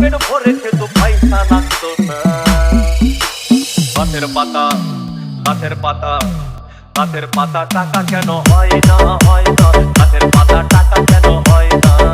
পেট ভরে খেত, পয়সা পাতা পাতা টাকা কেন হয় না হয় না? গাছের পাতা টাকা কেন হয় না?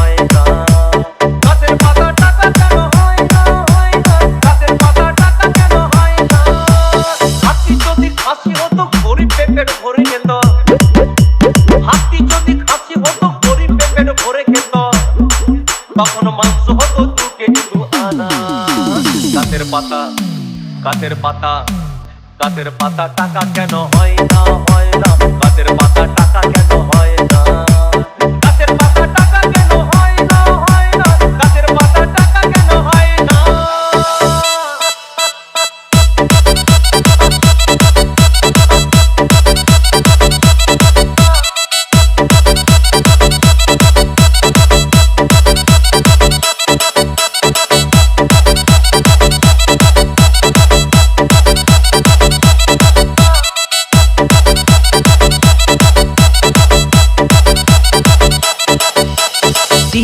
তখন মাংস হতো তোকে কেজি আনা। কাতের পাতা কাতের পাতা কাতের পাতা টাকা কেন হয় না হয় না। কাতের পাতা টাকা কেন হয় না?